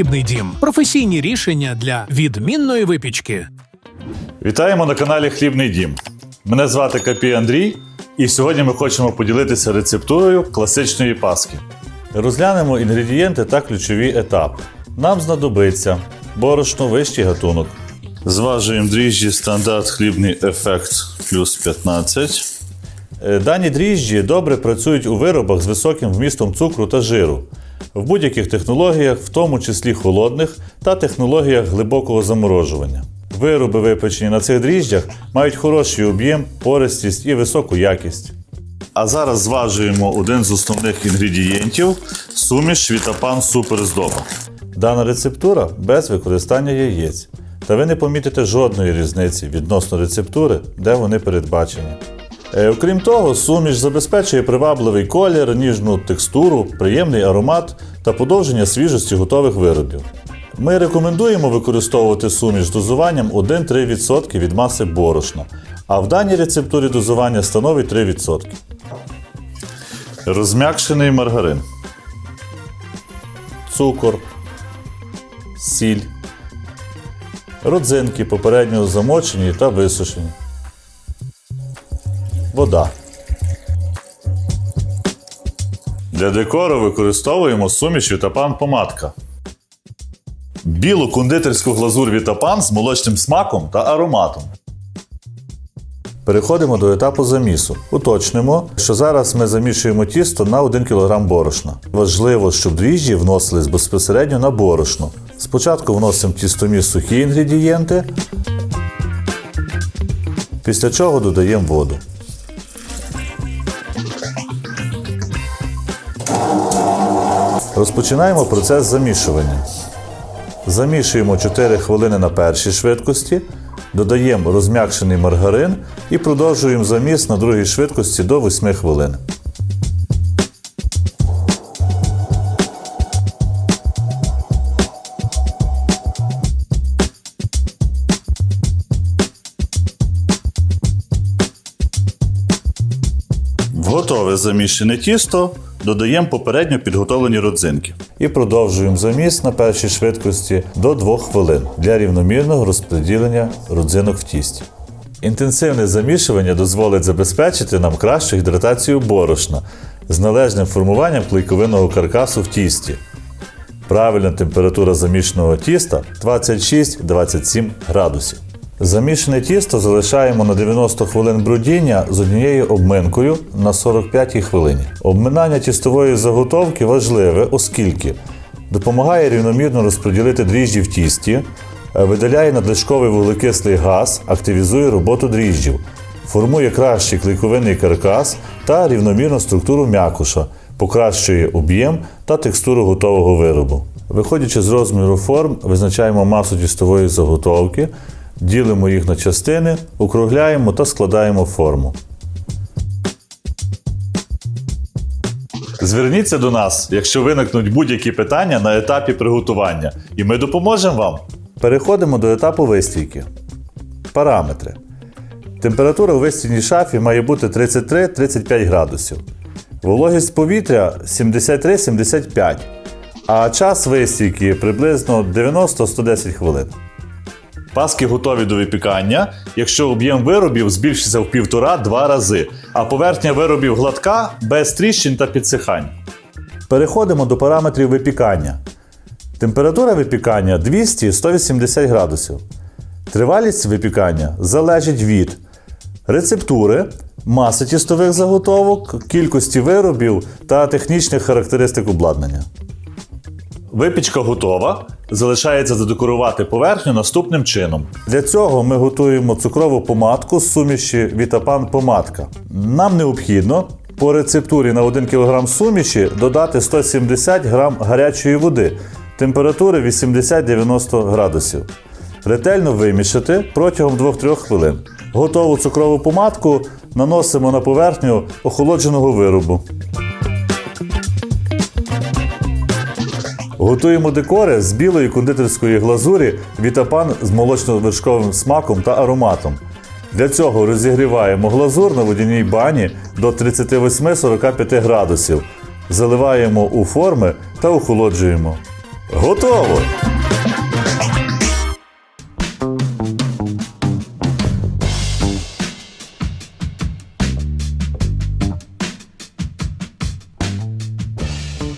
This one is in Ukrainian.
Хлібний дім професійні рішення для відмінної випічки. Вітаємо на каналі Хлібний Дім. Мене звати Капій Андрій, і сьогодні ми хочемо поділитися рецептурою класичної паски. Розглянемо інгредієнти та ключові етапи. Нам знадобиться борошно вищий гатунок. Зважуємо дріжджі стандарт хлібний ефект плюс 15. Е, Дані дріжджі добре працюють у виробах з високим вмістом цукру та жиру, в будь-яких технологіях, в тому числі холодних та технологіях глибокого заморожування. Вироби, випечені на цих дріжджах, мають хороший об'єм, пористість і високу якість. А зараз зважуємо один з основних інгредієнтів суміш Вітапан Суперздоба. Дана рецептура без використання яєць. Та ви не помітите жодної різниці відносно рецептури, де вони передбачені. Е, Окрім того, суміш забезпечує привабливий колір, ніжну текстуру, приємний аромат та подовження свіжості готових виробів. Ми рекомендуємо використовувати суміш з дозуванням 1-3% від маси борошна, а в даній рецептурі дозування становить 3%. Розм'якшений маргарин, цукор, сіль, родзинки попередньо замочені та висушені вода. Для декору використовуємо суміш Вітапан помадка. Білу кондитерську глазур Вітапан з молочним смаком та ароматом. Переходимо до етапу замісу. Уточнимо, що зараз ми замішуємо тісто на 1 кг борошна. Важливо, щоб дріжджі вносились безпосередньо на борошно. Спочатку вносимо тістоміс сухі інгредієнти, після чого додаємо воду. Розпочинаємо процес замішування. Замішуємо 4 хвилини на першій швидкості, додаємо розм'якшений маргарин і продовжуємо заміс на другій швидкості до 8 хвилин. Готове замішане тісто додаємо попередньо підготовлені родзинки. І продовжуємо заміс на першій швидкості до 2 хвилин для рівномірного розподілення родзинок в тісті. Інтенсивне замішування дозволить забезпечити нам кращу гідратацію борошна з належним формуванням клейковинного каркасу в тісті. Правильна температура замішаного тіста 26-27 градусів. Замішане тісто залишаємо на 90 хвилин брудіння з однією обминкою на 45 хвилині. Обминання тістової заготовки важливе, оскільки допомагає рівномірно розподілити дріжджі в тісті, е, видаляє надлишковий вуглекислий газ, активізує роботу дріжджів, формує кращий клейковинний каркас та рівномірну структуру м'якуша, покращує об'єм та текстуру готового виробу. Виходячи з розміру форм, визначаємо масу тістової заготовки, ділимо їх на частини, округляємо та складаємо форму. Зверніться до нас, якщо виникнуть будь-які питання на етапі приготування, і ми допоможемо вам. Переходимо до етапу вистійки. Параметри. Температура у вистійній шафі має бути 33-35 градусів. Вологість повітря 73-75, а час вистійки приблизно 90-110 хвилин. Паски готові до випікання, якщо об'єм виробів збільшиться в півтора-два рази, а поверхня виробів гладка без тріщин та підсихань. Переходимо до параметрів випікання. Температура випікання 200-180 градусів. Тривалість випікання залежить від рецептури, маси тістових заготовок, кількості виробів та технічних характеристик обладнання. Випічка готова. Залишається задекорувати поверхню наступним чином. Для цього ми готуємо цукрову помадку з суміші Вітапан помадка. Нам необхідно по рецептурі на 1 кг суміші додати 170 г гарячої води температури 80-90 градусів. Ретельно вимішати протягом 2-3 хвилин. Готову цукрову помадку наносимо на поверхню охолодженого виробу. Готуємо декори з білої кондитерської глазурі Вітапан з молочно-вершковим смаком та ароматом. Для цього розігріваємо глазур на водяній бані до 38-45 градусів, заливаємо у форми та охолоджуємо. Готово!